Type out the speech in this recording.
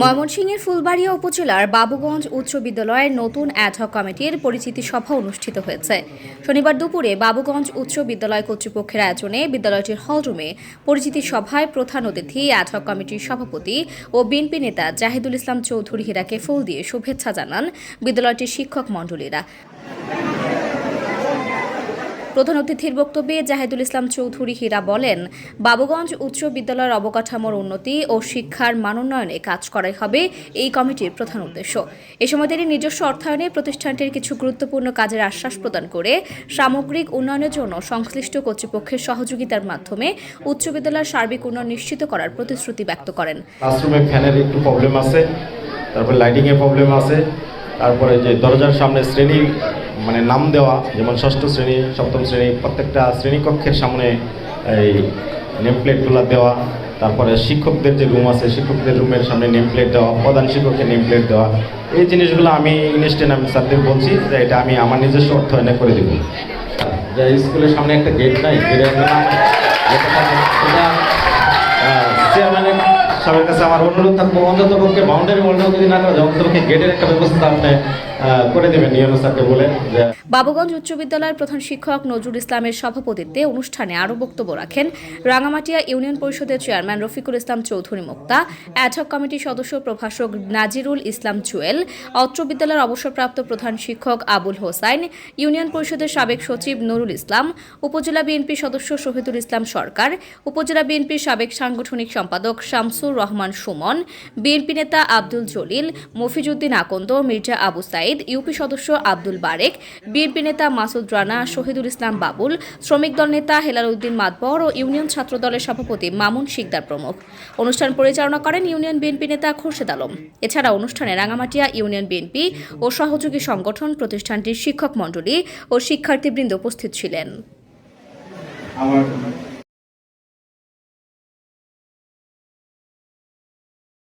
ময়মনসিংহের ফুলবাড়িয়া উপজেলার বাবুগঞ্জ উচ্চ বিদ্যালয়ের নতুন অ্যাডহক কমিটির পরিচিতি সভা অনুষ্ঠিত হয়েছে। শনিবার দুপুরে বাবুগঞ্জ উচ্চ বিদ্যালয় কর্তৃপক্ষের আয়োজনে বিদ্যালয়টির হলরুমে পরিচিতি সভায় প্রধান অতিথি অ্যাডহক কমিটির সভাপতি ও বিএনপি নেতা জাহিদুল ইসলাম চৌধুরী হীরাকে ফুল দিয়ে শুভেচ্ছা জানান বিদ্যালয়টির শিক্ষক মণ্ডলীরা। প্রধান অতিথির বক্তব্যে জাহেদুল ইসলাম চৌধুরী হীরা বলেন, বাবুগঞ্জ উচ্চ বিদ্যালয়ের অবকাঠামোর উন্নতি ও শিক্ষার মানোন্নয়নে কাজ করাই হবে এই কমিটির প্রধান উদ্দেশ্য। এ সময় তিনি নিজস্ব অর্থায়নে প্রতিষ্ঠানটির কিছু গুরুত্বপূর্ণ কাজের আশ্বাস প্রদান করে সামগ্রিক উন্নয়নের জন্য সংশ্লিষ্ট কর্তৃপক্ষের সহযোগিতার মাধ্যমে উচ্চ বিদ্যালয়ের সার্বিক উন্নয়ন নিশ্চিত করার প্রতিশ্রুতি ব্যক্ত করেন। ক্লাসরুমে ফ্যানের একটু প্রবলেম আছে, তারপরে লাইটিংয়ের প্রবলেম আছে, তারপরে যে দরজার সামনে শ্রেণি মানে নাম দেওয়া, যেমন ষষ্ঠ শ্রেণি, সপ্তম শ্রেণি, প্রত্যেকটা শ্রেণীকক্ষের সামনে এই নেম প্লেটগুলো দেওয়া, তারপরে শিক্ষকদের যে রুম আছে, শিক্ষকদের রুমের সামনে নেম প্লেট দেওয়া, প্রধান শিক্ষকের নেম প্লেট দেওয়া। এই জিনিসগুলো আমি ইনস্টেন আমি স্যারদের বলছি, যে এটা আমি আমার নিজস্ব অর্থায়নে করে দেবো। যে স্কুলের সামনে একটা গেট নাই চেয়ারম্যানের সবার কাছে আমার অনুরোধ থাকব। অন্তত পক্ষে বাউন্ডারি ওয়ালটাও যদি না করা যায়, অন্ততপক্ষে গেটের একটা ব্যবস্থা আপনি বাবুগঞ্জ উচ্চ বিদ্যালয়ের প্রধান শিক্ষক নজরুল ইসলামের সভাপতিত্বে অনুষ্ঠানে আরও বক্তব্য রাখেন রাঙামাটিয়া ইউনিয়ন পরিষদের chairman Rafiqul Islam Chowdhury Mukta ad hoc কমিটির সদস্য প্রভাষক নাজিরুল ইসলাম জুয়েল, অত্র বিদ্যালয়ের অবসরপ্রাপ্ত প্রধান শিক্ষক আবুল হোসাইন, ইউনিয়ন পরিষদের সাবেক সচিব নুরুল ইসলাম, উপজেলা বিএনপি সদস্য শহীদুল ইসলাম সরকার, উপজেলা বিএনপির সাবেক সাংগঠনিক সম্পাদক শামসুর রহমান সুমন, বিএনপি নেতা আব্দুল জলিল মফিজউদ্দিন আকন্দ, মির্জা আবু সাইদ ইউপি সদস্য আব্দুল বারেক, বিএনপি নেতা মাসুদ রানা, শহীদুল ইসলাম বাবুল, শ্রমিক দল নেতা হেলাল উদ্দিন মাতবর ও ইউনিয়ন ছাত্র দলের সভাপতি মামুন শিকদার প্রমুখ। অনুষ্ঠান পরিচালনা করেন ইউনিয়ন বিএনপি নেতা খোরশেদ আলম। এছাড়া অনুষ্ঠানে রাঙামাটিয়া ইউনিয়ন বিএনপি ও সহযোগী সংগঠন প্রতিষ্ঠানটির শিক্ষক মণ্ডলী ও শিক্ষার্থীবৃন্দ উপস্থিত ছিলেন।